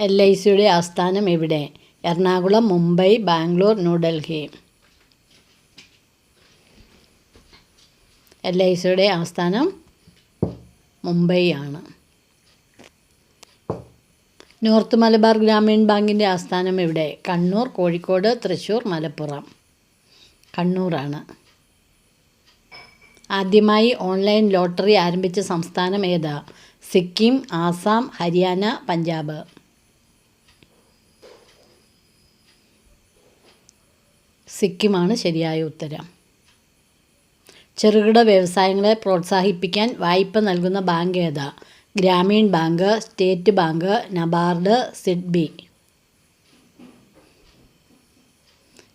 L I സിയുടെ ആസ്ഥാനം എവിടെ? എറണാകുളം മുംബൈ ബാംഗ്ലൂർ ന്യൂഡൽഹി. എൽ ഐ സിയുടെ ആസ്ഥാനം മുംബൈ ആണ്. നോർത്ത് മലബാർ ഗ്രാമീൺ ബാങ്കിന്റെ ആസ്ഥാനം എവിടെ? കണ്ണൂർ കോഴിക്കോട് തൃശ്ശൂർ മലപ്പുറം. കണ്ണൂറാണ് ആദ്യമായി ഓൺലൈൻ ലോട്ടറി ആരംഭിച്ച സംസ്ഥാനം ഏതാ? സിക്കിം ആസാം ഹരിയാന പഞ്ചാബ്. സിക്കിമാണ് ശരിയായ ഉത്തരം. ചെറുകിട വ്യവസായങ്ങളെ പ്രോത്സാഹിപ്പിക്കാൻ വായ്പ നൽകുന്ന ബാങ്ക് ഏതാ? Grameen bank state bank NABARD SIDBI.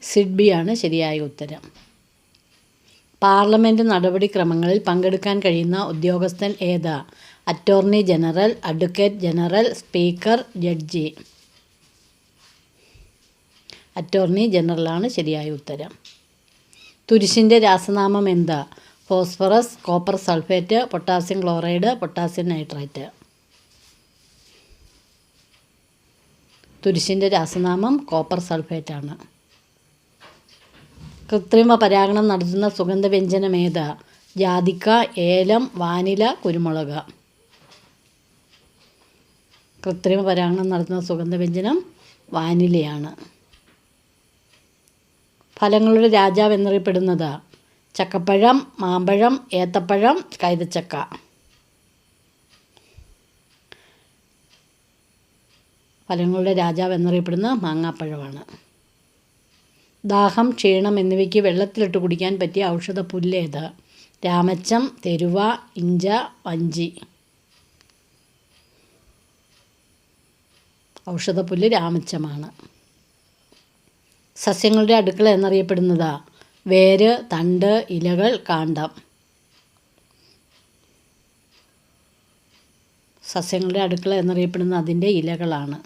സിഡ്ബിയാണ് ശരിയായ ഉത്തരം. പാർലമെന്റ് നടപടിക്രമങ്ങളിൽ പങ്കെടുക്കാൻ കഴിയുന്ന ഉദ്യോഗസ്ഥൻ ഏതാ? Attorney general advocate general speaker judge. Attorney ജനറലാണ് ശരിയായ ഉത്തരം. തുരിശിന്റെ രാസനാമം എന്താ? Phosphorus copper sulphate potassium chloride potassium nitrate. തുരിശിന്റെ രാസനാമം കോപ്പർ സൾഫേറ്റാണ് കൃത്രിമ പരാഗണം നടത്തുന്ന സുഗന്ധവ്യഞ്ജനം ഏതാ? ജാതിക്ക ഏലം വാനില കുരുമുളക്. കൃത്രിമ പരാഗണം നടത്തുന്ന സുഗന്ധവ്യഞ്ജനം വാനിലയാണ്. ഫലങ്ങളുടെ രാജാവ് എന്നറിയപ്പെടുന്നത് ചക്കപ്പഴം മാമ്പഴം ഏത്തപ്പഴം കൈതച്ചക്ക. ഫലങ്ങളുടെ രാജാവ് എന്നറിയപ്പെടുന്നത് മാങ്ങാപ്പഴമാണ്. ദാഹം ക്ഷീണം എന്നിവയ്ക്ക് വെള്ളത്തിലിട്ട് കുടിക്കാൻ പറ്റിയ ഔഷധ പുല്ലേത് രാമച്ചം തെരുവ ഇഞ്ച വഞ്ചി. ഔഷധപ്പുല്ല് രാമച്ചമാണ്. സസ്യങ്ങളുടെ അടുക്കള എന്നറിയപ്പെടുന്നതാ. വേര് തണ്ട് ഇലകൾ കാണ്ടം സസ്യങ്ങളുടെ അടുക്കള എന്നറിയപ്പെടുന്ന അതിന്റെ ഇലകളാണ്.